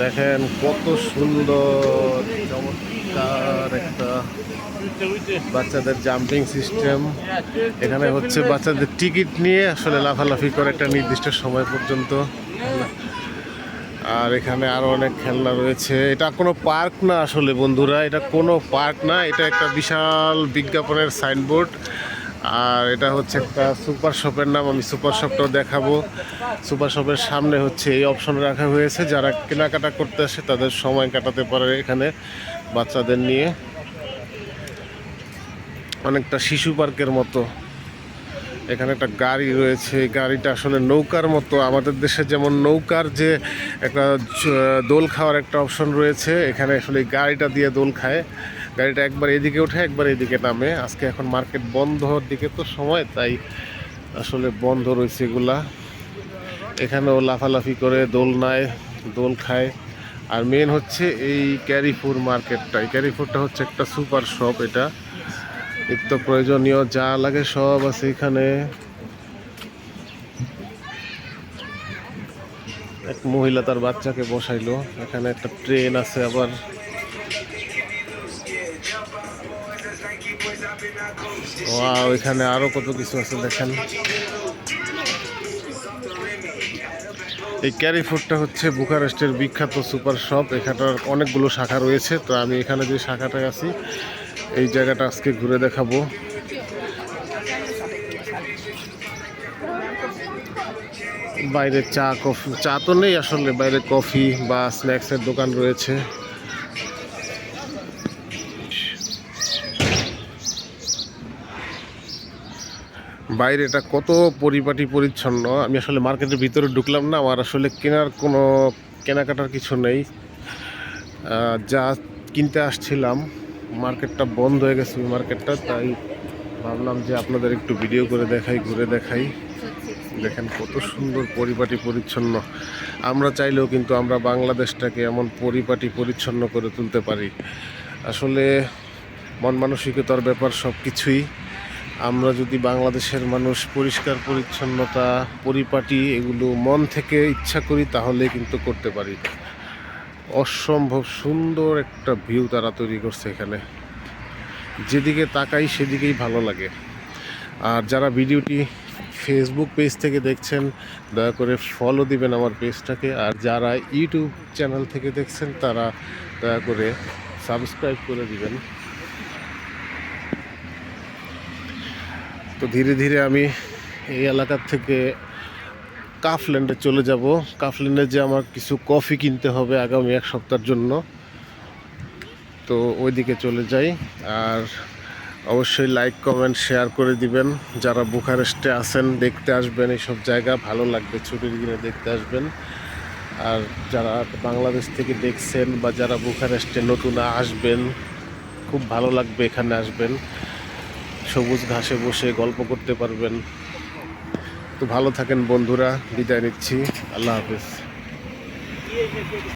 দেখেন কত সুন্দর, চমৎকার একটা বাচ্চাদের জাম্পিং সিস্টেম এখানে হচ্ছে বাচ্চাদের টিকিট নিয়ে আসলে লাফালাফি করে একটা নির্দিষ্ট সময় পর্যন্ত। আর এখানে আরও অনেক খেলনা রয়েছে। এটা কোনো পার্ক না আসলে বন্ধুরা, এটা কোনো পার্ক না, এটা একটা বিশাল বিজ্ঞাপনের সাইনবোর্ড। আর এটা হচ্ছে একটা সুপার শপের নাম, আমি সুপার শপটাও দেখাবো। সুপার শপের সামনে হচ্ছে এই অপশন রাখা হয়েছে। যারা কেনাকাটা করতে আসে, তাদের সময় কাটাতে পারে এখানে বাচ্চাদের নিয়ে। অনেকটা শিশু পার্কের মতো। এখানে একটা গাড়ি রয়েছে। গাড়িটা আসলে নৌকার মতো। আমাদের দেশে যেমন নৌকার যে একটা দোল খাওয়ার একটা অপশন রয়েছে, এখানে আসলে গাড়িটা দিয়ে দোল খায়। গাড়িটা একবার এদিকে ওঠে একবার এদিকে নামে। আজকে এখন মার্কেট বন্ধ হওয়ার দিকে তো সময়, তাই আসলে বন্ধ রয়েছে এগুলা। এখানেও লাফালাফি করে দোল নেয়, দোল খায়। আর মেন হচ্ছে এই ক্যারিফুর মার্কেটটা। এই ক্যারিফুরটা হচ্ছে একটা সুপার শপ এটা। নিত্য প্রয়োজনীয়, যা লাগে সব আছে এখানে। এক মহিলা তার বাচ্চাকে বসাইলো। এখানে একটা ট্রেন আছে আবার। ওয়াও এখানে আরও কত কিছু আছে দেখেন। এই ক্যারি ফুডটা হচ্ছে বুকারেস্টের বিখ্যাত সুপার শপ। এখানটার অনেকগুলো শাখা রয়েছে, তো আমি এখানে যে শাখাটায় আছি, এই জায়গাটা আজকে ঘুরে দেখাবো। বাইরে চা, কফি, চা তো নেই আসলে, বাইরে কফি বা স্ন্যাক্সের দোকান রয়েছে। বাইরেটা কত পরিপাটি পরিচ্ছন্ন, আমি আসলে মার্কেটের ভিতরে ঢুকলাম না, আমার আসলে কেনার কোনো কেনাকাটার কিছু নেই। যা কিনতে আসছিলাম, মার্কেটটা বন্ধ হয়ে গেছে মার্কেটটা, তাই ভাবলাম যে আপনাদের একটু ভিডিও করে দেখাই, ঘুরে দেখাই। দেখেন কত সুন্দর পরিপাটি পরিচ্ছন্ন। আমরা চাইলেও কিন্তু আমরা বাংলাদেশটাকে এমন পরিপাটি পরিচ্ছন্ন করে তুলতে পারি। আসলে মন মানসিকতার ব্যাপার সব কিছুই আমরা যদি বাংলাদেশের মানুষ পরিষ্কার, পরিচ্ছন্নতা, পরিপাটি এগুলো মন থেকে ইচ্ছা করি, তাহলে কিন্তু করতে পারি। অসম্ভব সুন্দর একটা ভিউ তারা তৈরি করছে এখানে। যেদিকে তাকাই সেদিকেই ভালো লাগে। আর যারা ভিডিওটি ফেসবুক পেজ থেকে দেখছেন, দয়া করে ফলো দিবেন আমার পেজটাকে আর যারা ইউটিউব চ্যানেল থেকে দেখছেন, তারা দয়া করে সাবস্ক্রাইব করে দিবেন। তো ধীরে ধীরে আমি এই এলাকার থেকে কাফল্যান্ডে চলে যাব। কাফল্যান্ডে যে আমার কিছু কফি কিনতে হবে আগামী এক সপ্তাহের জন্য। তো ওইদিকে চলে যাই। আর অবশ্যই লাইক কমেন্ট শেয়ার করে দিবেন। যারা বুখারেস্টে আছেন, দেখতে আসবেন এইসব জায়গা। ভালো লাগবে ছুটির দিনে দেখতে আসবেন। আর যারা বাংলাদেশ থেকে দেখছেন বা যারা বুখারেস্টে নতুন আসবেন, খুব ভালো লাগবে এখানে আসবেন। সবুজ ঘাসে বসে গল্প করতে পারবেন। তো ভালো থাকেন বন্ধুরা বিদায় নিচ্ছি। আল্লাহ হাফেজ।